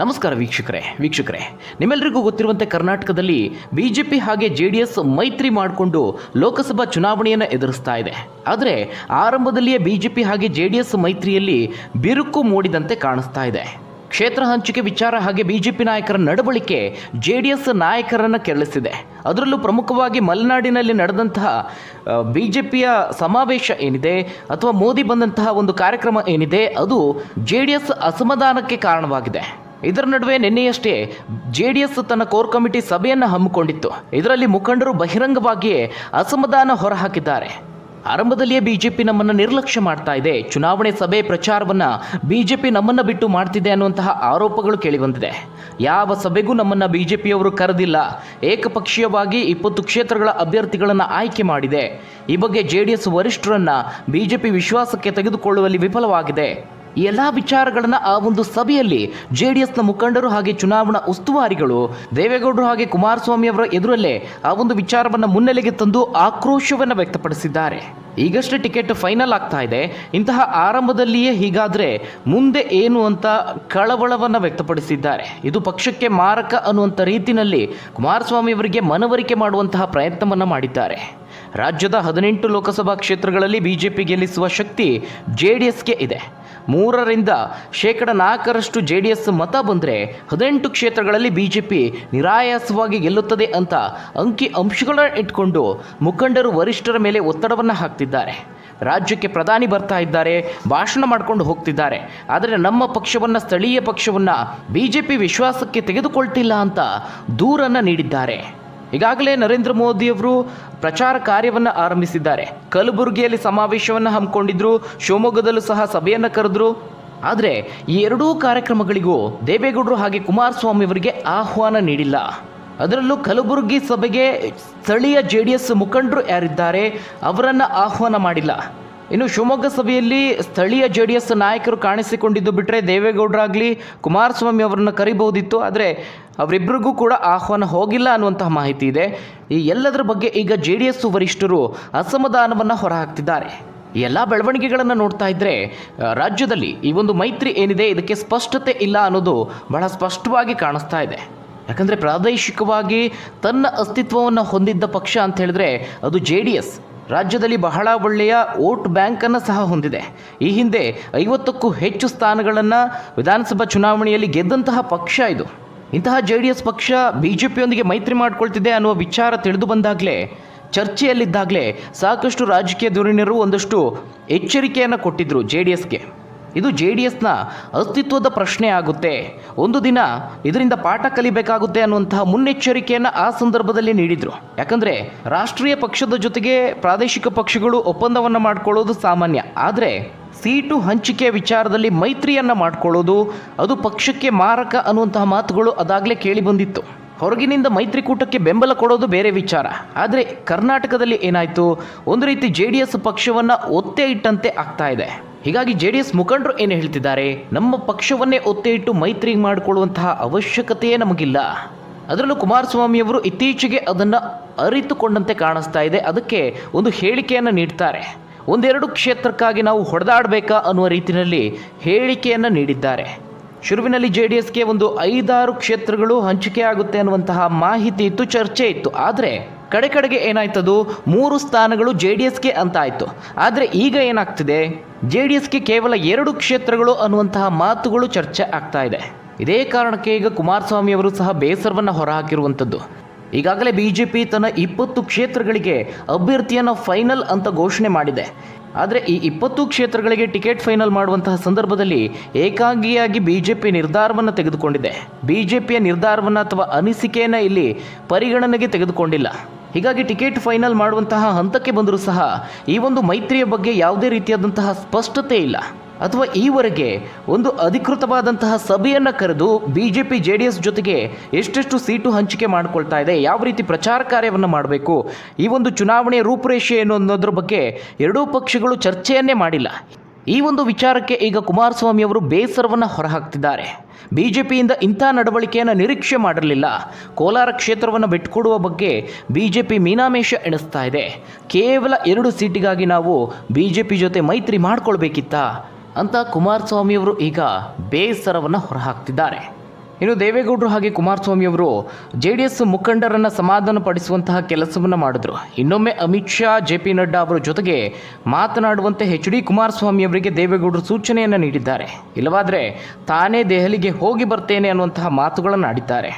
ನಮಸ್ಕಾರ ವೀಕ್ಷಕರೇ ವೀಕ್ಷಕರೇ. ನಿಮ್ಮೆಲ್ಲರಿಗೂ ಗೊತ್ತಿರುವಂತೆ ಕರ್ನಾಟಕದಲ್ಲಿ ಬಿ ಜೆ ಪಿ ಹಾಗೆ ಜೆ ಡಿ ಎಸ್ ಮೈತ್ರಿ ಮಾಡಿಕೊಂಡು ಲೋಕಸಭಾ ಚುನಾವಣೆಯನ್ನು ಎದುರಿಸ್ತಾ ಇದೆ. ಆದರೆ ಆರಂಭದಲ್ಲಿಯೇ ಬಿ ಜೆ ಪಿ ಹಾಗೆ ಜೆ ಡಿ ಎಸ್ ಮೈತ್ರಿಯಲ್ಲಿ ಬಿರುಕು ಮೂಡಿದಂತೆ ಕಾಣಿಸ್ತಾ ಇದೆ. ಕ್ಷೇತ್ರ ಹಂಚಿಕೆ ವಿಚಾರ ಹಾಗೆ ಬಿಜೆಪಿ ನಾಯಕರ ನಡವಳಿಕೆ ಜೆ ಡಿ ಎಸ್ ನಾಯಕರನ್ನು ಕೆರಳಿಸಿದೆ. ಅದರಲ್ಲೂ ಪ್ರಮುಖವಾಗಿ ಮಲೆನಾಡಿನಲ್ಲಿ ನಡೆದಂತಹ ಬಿ ಜೆ ಪಿಯ ಸಮಾವೇಶ ಏನಿದೆ ಅಥವಾ ಮೋದಿ ಬಂದಂತಹ ಒಂದು ಕಾರ್ಯಕ್ರಮ ಏನಿದೆ, ಅದು ಜೆ ಡಿ ಎಸ್ ಅಸಮಾಧಾನಕ್ಕೆ ಕಾರಣವಾಗಿದೆ. ಇದರ ನಡುವೆ ನಿನ್ನೆಯಷ್ಟೇ ಜೆ ಡಿ ಎಸ್ ತನ್ನ ಕೋರ್ ಕಮಿಟಿ ಸಭೆಯನ್ನು ಹಮ್ಮಿಕೊಂಡಿತ್ತು. ಇದರಲ್ಲಿ ಮುಖಂಡರು ಬಹಿರಂಗವಾಗಿಯೇ ಅಸಮಾಧಾನ ಹೊರಹಾಕಿದ್ದಾರೆ. ಆರಂಭದಲ್ಲಿಯೇ ಬಿಜೆಪಿ ನಮ್ಮನ್ನು ನಿರ್ಲಕ್ಷ್ಯ ಮಾಡ್ತಾ ಇದೆ. ಚುನಾವಣೆ ಸಭೆ ಪ್ರಚಾರವನ್ನು ಬಿಜೆಪಿ ನಮ್ಮನ್ನು ಬಿಟ್ಟು ಮಾಡ್ತಿದೆ ಅನ್ನುವಂತಹ ಆರೋಪಗಳು ಕೇಳಿಬಂದಿದೆ. ಯಾವ ಸಭೆಗೂ ನಮ್ಮನ್ನು ಬಿಜೆಪಿಯವರು ಕರೆದಿಲ್ಲ. ಏಕಪಕ್ಷೀಯವಾಗಿ ಇಪ್ಪತ್ತು ಕ್ಷೇತ್ರಗಳ ಅಭ್ಯರ್ಥಿಗಳನ್ನು ಆಯ್ಕೆ ಮಾಡಿದೆ. ಈ ಬಗ್ಗೆ ಜೆ ಡಿ ಎಸ್ ವರಿಷ್ಠರನ್ನು ಬಿಜೆಪಿ ವಿಶ್ವಾಸಕ್ಕೆ ತೆಗೆದುಕೊಳ್ಳುವಲ್ಲಿ ವಿಫಲವಾಗಿದೆ. ಎಲ್ಲ ವಿಚಾರಗಳನ್ನು ಆ ಒಂದು ಸಭೆಯಲ್ಲಿ ಜೆ ಡಿ ಎಸ್ನ ಮುಖಂಡರು ಹಾಗೆ ಚುನಾವಣಾ ಉಸ್ತುವಾರಿಗಳು ದೇವೇಗೌಡರು ಹಾಗೆ ಕುಮಾರಸ್ವಾಮಿ ಅವರ ಎದುರಲ್ಲೇ ಆ ಒಂದು ವಿಚಾರವನ್ನು ಮುನ್ನೆಲೆಗೆ ತಂದು ಆಕ್ರೋಶವನ್ನು ವ್ಯಕ್ತಪಡಿಸಿದ್ದಾರೆ. ಈಗಷ್ಟೇ ಟಿಕೆಟ್ ಫೈನಲ್ ಆಗ್ತಾ ಇದೆ. ಇಂತಹ ಆರಂಭದಲ್ಲಿಯೇ ಹೀಗಾದರೆ ಮುಂದೆ ಏನು ಅಂತ ಕಳವಳವನ್ನು ವ್ಯಕ್ತಪಡಿಸಿದ್ದಾರೆ. ಇದು ಪಕ್ಷಕ್ಕೆ ಮಾರಕ ಅನ್ನುವಂಥ ರೀತಿಯಲ್ಲಿ ಕುಮಾರಸ್ವಾಮಿ ಅವರಿಗೆ ಮನವರಿಕೆ ಮಾಡುವಂತಹ ಪ್ರಯತ್ನವನ್ನು ಮಾಡಿದ್ದಾರೆ. ರಾಜ್ಯದ ಹದಿನೆಂಟು ಲೋಕಸಭಾ ಕ್ಷೇತ್ರಗಳಲ್ಲಿ ಬಿಜೆಪಿ ಗೆಲ್ಲಿಸುವ ಶಕ್ತಿ ಜೆ ಡಿ ಎಸ್ಗೆ ಇದೆ. ಮೂರರಿಂದ ಶೇಕಡ ನಾಲ್ಕರಷ್ಟು ಜೆ ಡಿ ಎಸ್ ಮತ ಬಂದರೆ ಹದಿನೆಂಟು ಕ್ಷೇತ್ರಗಳಲ್ಲಿ ಬಿಜೆಪಿ ನಿರಾಯಾಸವಾಗಿ ಗೆಲ್ಲುತ್ತದೆ ಅಂತ ಅಂಕಿ ಅಂಶಗಳನ್ನ ಇಟ್ಕೊಂಡು ಮುಖಂಡರು ವರಿಷ್ಠರ ಮೇಲೆ ಒತ್ತಡವನ್ನು ಹಾಕ್ತಿದ್ದಾರೆ. ರಾಜ್ಯಕ್ಕೆ ಪ್ರಧಾನಿ ಬರ್ತಾ ಇದ್ದಾರೆ, ಭಾಷಣ ಮಾಡ್ಕೊಂಡು ಹೋಗ್ತಿದ್ದಾರೆ. ಆದರೆ ನಮ್ಮ ಪಕ್ಷವನ್ನು, ಸ್ಥಳೀಯ ಪಕ್ಷವನ್ನು ಬಿ ಜೆ ಪಿ ವಿಶ್ವಾಸಕ್ಕೆ ತೆಗೆದುಕೊಳ್ತಿಲ್ಲ ಅಂತ ದೂರನ್ನು ನೀಡಿದ್ದಾರೆ. ಈಗಾಗಲೇ ನರೇಂದ್ರ ಮೋದಿಯವರು ಪ್ರಚಾರ ಕಾರ್ಯವನ್ನು ಆರಂಭಿಸಿದ್ದಾರೆ. ಕಲಬುರಗಿಯಲ್ಲಿ ಸಮಾವೇಶವನ್ನು ಹಮ್ಮಿಕೊಂಡಿದ್ರು, ಶಿವಮೊಗ್ಗದಲ್ಲೂ ಸಹ ಸಭೆಯನ್ನು ಕರೆದ್ರು. ಆದರೆ ಈ ಎರಡೂ ಕಾರ್ಯಕ್ರಮಗಳಿಗೂ ದೇವೇಗೌಡರು ಹಾಗೆ ಕುಮಾರಸ್ವಾಮಿ ಅವರಿಗೆ ಆಹ್ವಾನ ನೀಡಿಲ್ಲ. ಅದರಲ್ಲೂ ಕಲಬುರಗಿ ಸಭೆಗೆ ಸ್ಥಳೀಯ ಜೆ ಡಿ ಎಸ್ ಮುಖಂಡರು ಯಾರಿದ್ದಾರೆ ಅವರನ್ನು ಆಹ್ವಾನ ಮಾಡಿಲ್ಲ. ಇನ್ನು ಶಿವಮೊಗ್ಗ ಸಭೆಯಲ್ಲಿ ಸ್ಥಳೀಯ ಜೆ ಡಿ ಎಸ್ ನಾಯಕರು ಕಾಣಿಸಿಕೊಂಡಿದ್ದು ಬಿಟ್ಟರೆ ದೇವೇಗೌಡರಾಗಲಿ ಕುಮಾರಸ್ವಾಮಿ ಅವರನ್ನು ಕರಿಬಹುದಿತ್ತು. ಆದರೆ ಅವರಿಬ್ಬರಿಗೂ ಕೂಡ ಆಹ್ವಾನ ಹೋಗಿಲ್ಲ ಅನ್ನುವಂತಹ ಮಾಹಿತಿ ಇದೆ. ಈ ಎಲ್ಲದರ ಬಗ್ಗೆ ಈಗ ಜೆ ಡಿ ಎಸ್ ವರಿಷ್ಠರು ಅಸಮಾಧಾನವನ್ನು ಹೊರಹಾಕ್ತಿದ್ದಾರೆ. ಎಲ್ಲ ಬೆಳವಣಿಗೆಗಳನ್ನು ನೋಡ್ತಾ ಇದ್ದರೆ ರಾಜ್ಯದಲ್ಲಿ ಈ ಒಂದು ಮೈತ್ರಿ ಏನಿದೆ ಇದಕ್ಕೆ ಸ್ಪಷ್ಟತೆ ಇಲ್ಲ ಅನ್ನೋದು ಬಹಳ ಸ್ಪಷ್ಟವಾಗಿ ಕಾಣಿಸ್ತಾ ಇದೆ. ಯಾಕಂದರೆ ಪ್ರಾದೇಶಿಕವಾಗಿ ತನ್ನ ಅಸ್ತಿತ್ವವನ್ನು ಹೊಂದಿದ್ದ ಪಕ್ಷ ಅಂತ ಹೇಳಿದ್ರೆ ಅದು ಜೆ ಡಿ ಎಸ್. ರಾಜ್ಯದಲ್ಲಿ ಬಹಳ ಒಳ್ಳೆಯ ವೋಟ್ ಬ್ಯಾಂಕನ್ನು ಸಹ ಹೊಂದಿದೆ. ಈ ಹಿಂದೆ ಐವತ್ತಕ್ಕೂ ಹೆಚ್ಚು ಸ್ಥಾನಗಳನ್ನು ವಿಧಾನಸಭಾ ಚುನಾವಣೆಯಲ್ಲಿ ಗೆದ್ದಂತಹ ಪಕ್ಷ ಇದು. ಇಂತಹ ಜೆ ಡಿ ಎಸ್ ಪಕ್ಷ ಬಿ ಜೆ ಪಿಯೊಂದಿಗೆ ಮೈತ್ರಿ ಮಾಡಿಕೊಳ್ತಿದೆ ಅನ್ನುವ ವಿಚಾರ ತಿಳಿದು ಬಂದಾಗಲೇ, ಚರ್ಚೆಯಲ್ಲಿದ್ದಾಗಲೇ ಸಾಕಷ್ಟು ರಾಜಕೀಯ ಧುರೀಣರು ಒಂದಷ್ಟು ಎಚ್ಚರಿಕೆಯನ್ನು ಕೊಟ್ಟಿದ್ದರು ಜೆ ಡಿ ಎಸ್ಗೆ. ಇದು ಜೆ ಡಿ ಎಸ್ನ ಅಸ್ತಿತ್ವದ ಪ್ರಶ್ನೆ ಆಗುತ್ತೆ. ಒಂದು ದಿನ ಇದರಿಂದ ಪಾಠ ಕಲಿಬೇಕಾಗುತ್ತೆ ಅನ್ನುವಂತಹ ಮುನ್ನೆಚ್ಚರಿಕೆಯನ್ನು ಆ ಸಂದರ್ಭದಲ್ಲಿ ನೀಡಿದರು. ಯಾಕಂದರೆ ರಾಷ್ಟ್ರೀಯ ಪಕ್ಷದ ಜೊತೆಗೆ ಪ್ರಾದೇಶಿಕ ಪಕ್ಷಗಳು ಒಪ್ಪಂದವನ್ನು ಮಾಡಿಕೊಳ್ಳೋದು ಸಾಮಾನ್ಯ. ಆದರೆ ಸೀಟು ಹಂಚಿಕೆಯ ವಿಚಾರದಲ್ಲಿ ಮೈತ್ರಿಯನ್ನು ಮಾಡಿಕೊಳ್ಳೋದು ಅದು ಪಕ್ಷಕ್ಕೆ ಮಾರಕ ಅನ್ನುವಂತಹ ಮಾತುಗಳು ಅದಾಗಲೇ ಕೇಳಿ ಬಂದಿತ್ತು. ಹೊರಗಿನಿಂದ ಮೈತ್ರಿಕೂಟಕ್ಕೆ ಬೆಂಬಲ ಕೊಡೋದು ಬೇರೆ ವಿಚಾರ. ಆದರೆ ಕರ್ನಾಟಕದಲ್ಲಿ ಏನಾಯಿತು? ಒಂದು ರೀತಿ ಜೆ ಡಿ ಎಸ್ ಪಕ್ಷವನ್ನು ಒತ್ತೆ ಇಟ್ಟಂತೆ ಆಗ್ತಾ ಇದೆ. ಹೀಗಾಗಿ ಜೆ ಡಿ ಎಸ್ ಮುಖಂಡರು ಏನು ಹೇಳ್ತಿದ್ದಾರೆ? ನಮ್ಮ ಪಕ್ಷವನ್ನೇ ಒತ್ತೆ ಇಟ್ಟು ಮೈತ್ರಿ ಮಾಡಿಕೊಳ್ಳುವಂತಹ ಅವಶ್ಯಕತೆಯೇ ನಮಗಿಲ್ಲ. ಅದರಲ್ಲೂ ಕುಮಾರಸ್ವಾಮಿಯವರು ಇತ್ತೀಚೆಗೆ ಅದನ್ನು ಅರಿತುಕೊಂಡಂತೆ ಕಾಣಿಸ್ತಾ ಇದೆ. ಅದಕ್ಕೆ ಒಂದು ಹೇಳಿಕೆಯನ್ನು ನೀಡ್ತಾರೆ. ಒಂದೆರಡು ಕ್ಷೇತ್ರಕ್ಕಾಗಿ ನಾವು ಹೊಡೆದಾಡಬೇಕಾ ಅನ್ನುವ ರೀತಿಯಲ್ಲಿ ಹೇಳಿಕೆಯನ್ನು ನೀಡಿದ್ದಾರೆ. ಶುರುವಿನಲ್ಲಿ ಜೆ ಡಿ ಎಸ್ಗೆ ಒಂದು ಐದಾರು ಕ್ಷೇತ್ರಗಳು ಹಂಚಿಕೆ ಆಗುತ್ತೆ ಅನ್ನುವಂತಹ ಮಾಹಿತಿ ಇತ್ತು, ಚರ್ಚೆ ಇತ್ತು. ಆದರೆ ಕಡೆ ಕಡೆಗೆ ಏನಾಯ್ತದು? ಮೂರು ಸ್ಥಾನಗಳು ಜೆ ಡಿ ಎಸ್ಗೆ ಅಂತ ಆಯಿತು ಆದರೆ ಈಗ ಏನಾಗ್ತಿದೆ? ಜೆ ಡಿ ಎಸ್ಗೆ ಕೇವಲ ಎರಡು ಕ್ಷೇತ್ರಗಳು ಅನ್ನುವಂತಹ ಮಾತುಗಳು ಚರ್ಚೆ ಆಗ್ತಾ ಇದೆ. ಇದೇ ಕಾರಣಕ್ಕೆ ಈಗ ಕುಮಾರಸ್ವಾಮಿ ಅವರು ಸಹ ಬೇಸರವನ್ನು ಹೊರಹಾಕಿರುವಂಥದ್ದು. ಈಗಾಗಲೇ ಬಿ ಜೆ ಪಿ ತನ್ನ ಇಪ್ಪತ್ತು ಕ್ಷೇತ್ರಗಳಿಗೆ ಅಭ್ಯರ್ಥಿಯನ್ನು ಫೈನಲ್ ಅಂತ ಘೋಷಣೆ ಮಾಡಿದೆ. ಆದರೆ ಈ ಇಪ್ಪತ್ತು ಕ್ಷೇತ್ರಗಳಿಗೆ ಟಿಕೆಟ್ ಫೈನಲ್ ಮಾಡುವಂತಹ ಸಂದರ್ಭದಲ್ಲಿ ಏಕಾಂಗಿಯಾಗಿ ಬಿ ಜೆ ಪಿ ನಿರ್ಧಾರವನ್ನು ತೆಗೆದುಕೊಂಡಿದೆ. ಬಿ ಜೆ ಪಿಯ ನಿರ್ಧಾರವನ್ನು ಅಥವಾ ಅನಿಸಿಕೆಯನ್ನು ಇಲ್ಲಿ ಪರಿಗಣನೆಗೆ ತೆಗೆದುಕೊಂಡಿಲ್ಲ. ಹೀಗಾಗಿ ಟಿಕೆಟ್ ಫೈನಲ್ ಮಾಡುವಂತಹ ಹಂತಕ್ಕೆ ಬಂದರೂ ಸಹ ಈ ಒಂದು ಮೈತ್ರಿಯ ಬಗ್ಗೆ ಯಾವುದೇ ರೀತಿಯಾದಂತಹ ಸ್ಪಷ್ಟತೆ ಇಲ್ಲ. ಅಥವಾ ಈವರೆಗೆ ಒಂದು ಅಧಿಕೃತವಾದಂತಹ ಸಭೆಯನ್ನು ಕರೆದು B J P J D S ಜೊತೆಗೆ ಎಷ್ಟೆಷ್ಟು ಸೀಟು ಹಂಚಿಕೆ ಮಾಡಿಕೊಳ್ತಾ ಇದೆ, ಯಾವ ರೀತಿ ಪ್ರಚಾರ ಕಾರ್ಯವನ್ನು ಮಾಡಬೇಕು, ಈ ಒಂದು ಚುನಾವಣೆಯ ರೂಪುರೇಷೆ ಏನು ಅನ್ನೋದ್ರ ಬಗ್ಗೆ ಎರಡೂ ಪಕ್ಷಗಳು ಚರ್ಚೆಯನ್ನೇ ಮಾಡಿಲ್ಲ. ಈ ಒಂದು ವಿಚಾರಕ್ಕೆ ಈಗ ಕುಮಾರಸ್ವಾಮಿ ಅವರು ಬೇಸರವನ್ನು ಹೊರಹಾಕ್ತಿದ್ದಾರೆ. ಪಿಯಿಂದ ಇಂಥ ನಡವಳಿಕೆಯನ್ನು ನಿರೀಕ್ಷೆ ಮಾಡಿರಲಿಲ್ಲ. ಕೋಲಾರ ಕ್ಷೇತ್ರವನ್ನು ಬಿಟ್ಟುಕೊಡುವ ಬಗ್ಗೆ ಬಿಜೆಪಿ ಮೀನಾಮೇಷ ಎಣಿಸ್ತಾ ಇದೆ. ಕೇವಲ ಎರಡು ಸೀಟಿಗಾಗಿ ನಾವು ಬಿಜೆಪಿ ಜೊತೆ ಮೈತ್ರಿ ಮಾಡ್ಕೊಳ್ಬೇಕಿತ್ತಾ? ಅಂತ ಕುಮಾರಸ್ವಾಮಿಯವರು ಈಗ ಬೇಸರವನ್ನು ಹೊರಹಾಕ್ತಿದ್ದಾರೆ. ಇನ್ನು ದೇವೇಗೌಡರು ಹಾಗೆ ಕುಮಾರಸ್ವಾಮಿ ಅವರು ಜೆ ಡಿ ಎಸ್ ಮುಖಂಡರನ್ನು ಸಮಾಧಾನ ಪಡಿಸುವಂತಹ ಕೆಲಸವನ್ನು ಮಾಡಿದ್ರು. ಇನ್ನೊಮ್ಮೆ ಅಮಿತ್ ಶಾ, ಜೆ ಪಿ ನಡ್ಡಾ ಅವರ ಜೊತೆಗೆ ಮಾತನಾಡುವಂತೆ ಎಚ್ ಡಿ ಕುಮಾರಸ್ವಾಮಿ ಅವರಿಗೆ ದೇವೇಗೌಡರು ಸೂಚನೆಯನ್ನು ನೀಡಿದ್ದಾರೆ. ಇಲ್ಲವಾದರೆ ತಾನೇ ದೆಹಲಿಗೆ ಹೋಗಿ ಬರ್ತೇನೆ ಅನ್ನುವಂತಹ ಮಾತುಗಳನ್ನು ಆಡಿದ್ದಾರೆ.